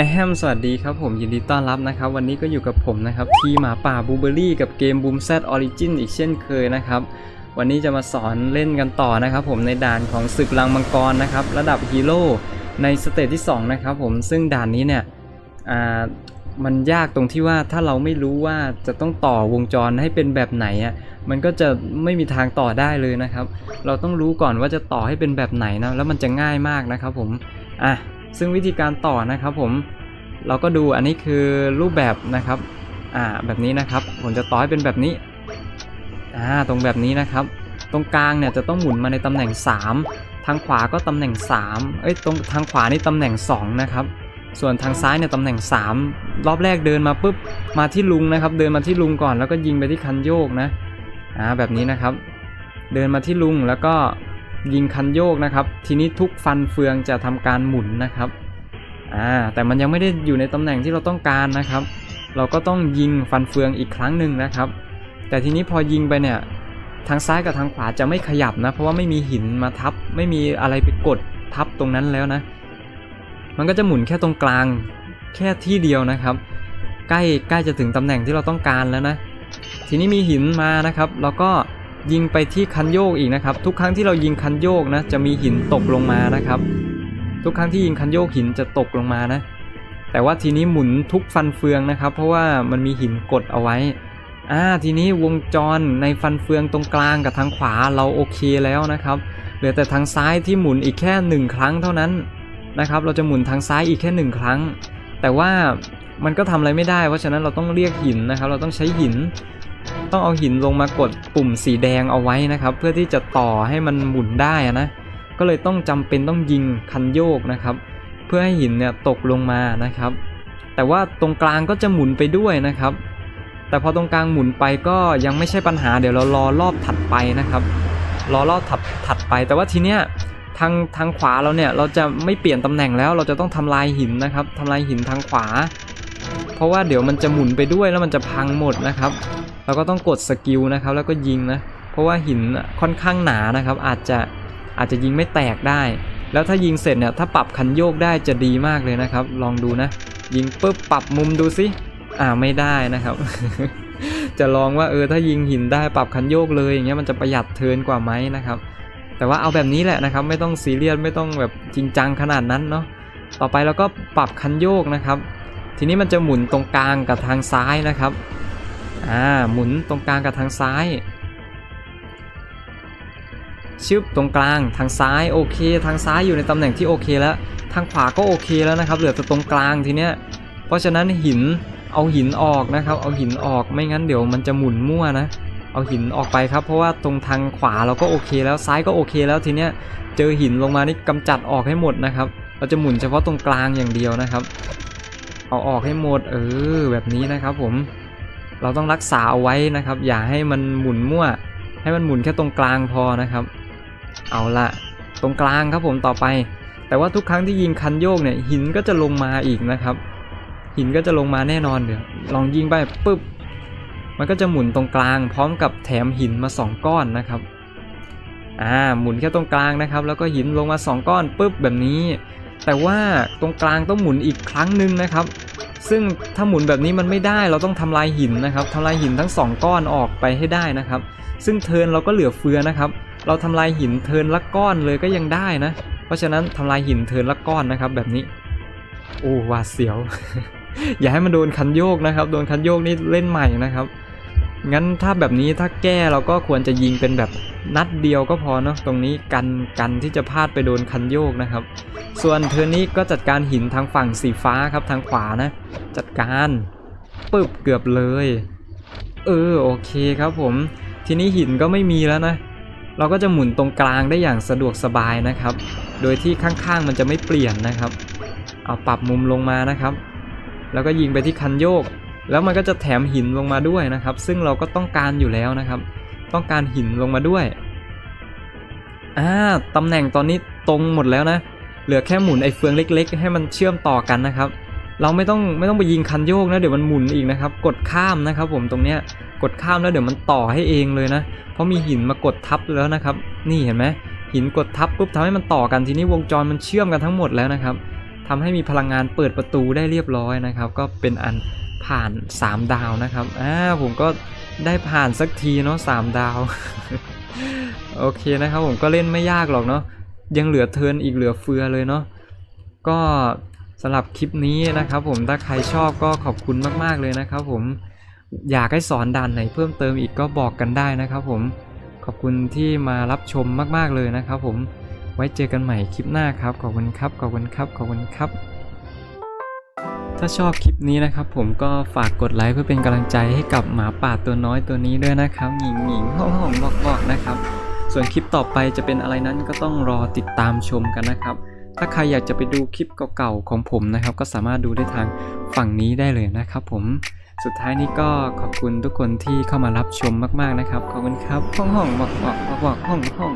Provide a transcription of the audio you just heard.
แอฮมสวัสดีครับผมยินดีต้อนรับนะครับ วันนี้ก็อยู่กับผมนะครับ ที่หมาป่าบูเบอรี่กับเกมบูมแซดออริจินอีกเช่นเคยนะครับ วันนี้จะมาสอนเล่นกันต่อนะครับ ผมในด่านของศึกลังมังกรนะครับ ระดับฮีโร่ในสเตจที่ 2 นะครับผมซึ่งด่านนี้เนี่ยมันยากตรงที่ว่าถ้าเราไม่รู้ว่าจะต้องต่อวงจรให้เป็นแบบไหนอะมันก็จะไม่มีทางต่อได้เลยนะครับ เราต้องรู้ก่อนว่าจะต่อให้เป็นแบบไหนนะแล้วมันจะง่ายมากนะครับผมอะ ซึ่งวิธีการต่อนะครับผมเราก็ดูอันนี้คือรูปแบบนะครับอ่าแบบนี้นะครับ ผมจะต่อให้เป็นแบบนี้อ่าตรงแบบนี้นะครับ ตรงกลางเนี่ยจะต้องหมุนมาในตำแหน่ง 3 ทางขวาก็ตำแหน่ง 3 เอ้ยตรงทางขวานี่ตำแหน่ง 2 นะครับ ส่วนทางซ้ายเนี่ยตำแหน่ง 3 รอบแรกเดินมาปุ๊บมาที่ลุงนะครับ เดินมาที่ลุงก่อนแล้วก็ยิงไปที่คันโยกนะอ่าแบบนี้นะครับ เดินมาที่ลุงแล้วก็ ยิงคันโยกนะครับ ทีนี้ทุกฟันเฟืองจะทำการหมุนนะครับอ่าแต่มันยังไม่ได้อยู่ในตำแหน่งที่เราต้องการนะครับ เราก็ต้องยิงฟันเฟืองอีกครั้งหนึ่งนะครับ แต่ทีนี้พอยิงไปเนี่ยทางซ้ายกับทางขวาจะไม่ขยับนะ เพราะว่าไม่มีหินมาทับ ไม่มีอะไรไปกดทับตรงนั้นแล้วนะ มันก็จะหมุนแค่ตรงกลางแค่ที่เดียวนะครับ ใกล้ใกล้จะถึงตำแหน่งที่เราต้องการแล้วนะ ทีนี้มีหินมานะครับเราก็ ยิงไปที่คันโยกอีกนะครับ ทุกครั้งที่เรายิงคันโยกนะ จะมีหินตกลงมานะครับ ทุกครั้งที่ยิงคันโยกหินจะตกลงมานะ แต่ว่าทีนี้หมุนทุกฟันเฟืองนะครับ เพราะว่ามันมีหินกดเอาไว้อ่าทีนี้วงจรในฟันเฟืองตรงกลางกับทางขวาเราโอเคแล้วนะครับ เหลือแต่ทางซ้ายที่หมุนอีกแค่หนึ่งครั้งเท่านั้นนะครับ เราจะหมุนทางซ้ายอีกแค่หนึ่งครั้ง แต่ว่ามันก็ทำอะไรไม่ได้ เพราะฉะนั้นเราต้องเรียกหินนะครับ เราต้องใช้หิน ต้องเอาหินลงมากดปุ่มสีแดงเอาไว้นะครับ เพื่อที่จะต่อให้มันหมุนได้นะก็เลยต้องจำเป็นต้องยิงคันโยกนะครับ เพื่อให้หินเนี่ยตกลงมานะครับ แต่ว่าตรงกลางก็จะหมุนไปด้วยนะครับ แต่พอตรงกลางหมุนไปก็ยังไม่ใช่ปัญหาเดี๋ยวเรารอรอบถัดไปนะครับ รอรอบถัดถัดไป แต่ว่าทีเนี้ยทางทางขวาเราเนี่ยเราจะไม่เปลี่ยนตำแหน่งแล้วเราจะต้องทำลายหินนะครับทำลายหินทางขวา เพราะว่าเดี๋ยวมันจะหมุนไปด้วยแล้วมันจะพังหมดนะครับ เราก็ต้องกดสกิลนะครับแล้วก็ยิงนะเพราะว่าหินค่อนข้างหนานะครับ อาจจะอาจจะยิงไม่แตกได้ แล้วถ้ายิงเสร็จเนี่ยถ้าปรับคันโยกได้จะดีมากเลยนะครับ ลองดูนะ ยิงปุ๊บปรับมุมดูสิอ่าไม่ได้นะครับ จะลองว่าเออถ้ายิงหินได้ปรับคันโยกเลยอย่างเงี้ยมันจะประหยัดเทินกว่าไหมนะครับแต่ว่าเอาแบบนี้แหละนะครับ ไม่ต้องซีเรียสไม่ต้องแบบจริงจังขนาดนั้นเนาะต่อไปเราก็ปรับคันโยกนะครับ ทีนี้มันจะหมุนตรงกลางกับทางซ้ายนะครับ อ่าหมุนตรงกลางกับทางซ้ายชึบตรงกลางทางซ้ายโอเค ทางซ้ายอยู่ในตำแหน่งที่โอเคแล้ว ทางขวาก็โอเคแล้วนะครับเหลือแต่ตรงกลางทีเนี้ยเพราะฉะนั้นหินเอาหินออกนะครับ เอาหินออกไม่งั้นเดี๋ยวมันจะหมุนมั่วนะเอาหินออกไปครับ เพราะว่าตรงทางขวาเราก็โอเคแล้วซ้ายก็โอเคแล้วทีเนี้ยเจอหินลงมานี่กำจัดออกให้หมดนะครับ เราจะหมุนเฉพาะตรงกลางอย่างเดียวนะครับ เอาออกให้หมดเออแบบนี้นะครับผม เราต้องรักษาเอาไว้นะครับ อย่าให้มันหมุนมั่ว ให้มันหมุนแค่ตรงกลางพอนะครับ เอาละตรงกลางครับผมต่อไป แต่ว่าทุกครั้งที่ยิงคันโยกเนี่ยหินก็จะลงมาอีกนะครับ หินก็จะลงมาแน่นอนเดี๋ยวลองยิงไปปุ๊บมันก็จะหมุนตรงกลาง พร้อมกับแถมหินมาสองก้อนนะครับอ่าหมุนแค่ตรงกลางนะครับ แล้วก็หินลงมาสองก้อนปุ๊บแบบนี้ แต่ว่าตรงกลางต้องหมุนอีกครั้งหนึ่งนะครับ ซึ่งถ้าหมุนแบบนี้มันไม่ได้เราต้องทำลายหินนะครับทำลายหินทั้งสองก้อนออกไปให้ได้นะครับ ซึ่งเทินเราก็เหลือเฟือนะครับ เราทำลายหินเทินละก้อนเลยก็ยังได้นะ เพราะฉะนั้นทำลายหินเทินละก้อนนะครับ แบบนี้ โอ้วาเสียว อย่าให้มันโดนคันโยกนะครับ โดนคันโยกนี่เล่นใหม่นะครับ งั้นถ้าแบบนี้ถ้าแก้เราก็ควรจะยิงเป็นแบบนัดเดียวก็พอเนาะตรงนี้กันกันที่จะพลาดไปโดนคันโยกนะครับ ส่วนเทอนนี้ก็จัดการหินทางฝั่งสีฟ้าครับทางขวานะ จัดการปึ๊บเกือบเลย เออโอเคครับผม ทีนี้หินก็ไม่มีแล้วนะ เราก็จะหมุนตรงกลางได้อย่างสะดวกสบายนะครับ โดยที่ข้างๆมันจะไม่เปลี่ยนนะครับ เอาปรับมุมลงมานะครับ แล้วก็ยิงไปที่คันโยก แล้วมันก็จะแถมหินลงมาด้วยนะครับ ซึ่งเราก็ต้องการอยู่แล้วนะครับ ต้องการหินลงมาด้วยอ่าตำแหน่งตอนนี้ตรงหมดแล้วนะ เหลือแค่หมุนไอ้เฟืองเล็ก ๆ ให้มันเชื่อมต่อกันนะครับ เราไม่ต้องไม่ต้องไปยิงคันโยกนะเดี๋ยวมันหมุนอีกนะครับ กดข้ามนะครับ ผมตรงเนี้ยกดข้ามแล้วเดี๋ยวมันต่อให้เองเลยนะ เพราะมีหินมากดทับแล้วนะครับ นี่เห็นไหมหินกดทับปุ๊บทำให้มันต่อกันทีนี้วงจรมันเชื่อมกันทั้งหมดแล้วนะครับทำให้มีพลังงานเปิดประตูได้เรียบร้อยนะครับ ก็เป็นอัน ผ่าน 3 ดาวนะครับอ่าผมก็ได้ผ่านสักทีเนาะ3ดาว โอเคนะครับผมก็เล่นไม่ยากหรอกเนาะยังเหลือเทินอีกเหลือเฟือเลยเนาะก็สำหรับคลิปนี้นะครับผมถ้าใครชอบก็ขอบคุณมากๆเลยนะครับผมอยากให้สอนด่านไหนเพิ่มเติมอีกก็บอกกันได้นะครับผมขอบคุณที่มารับชมมากๆเลยนะครับผมไว้เจอกันใหม่คลิปหน้าครับ ขอบคุณครับ ขอบคุณครับ ขอบคุณครับ ถ้าชอบคลิปนี้นะครับ ผมก็ฝากกดไลค์เพื่อเป็นกำลังใจให้กับหมาป่าตัวน้อยตัวนี้ด้วยนะครับหญิงหญิงห้องห้องบอกบอกนะครับ ส่วนคลิปต่อไปจะเป็นอะไรนั้นก็ต้องรอติดตามชมกันนะครับ ถ้าใครอยากจะไปดูคลิปเก่าๆของผมนะครับ ก็สามารถดูได้ทางฝั่งนี้ได้เลยนะครับ ผมสุดท้ายนี้ก็ขอบคุณทุกคนที่เข้ามารับชมมากๆนะครับ ขอบคุณครับห้องห้องบอกบอกบอกบอกห้องห้อง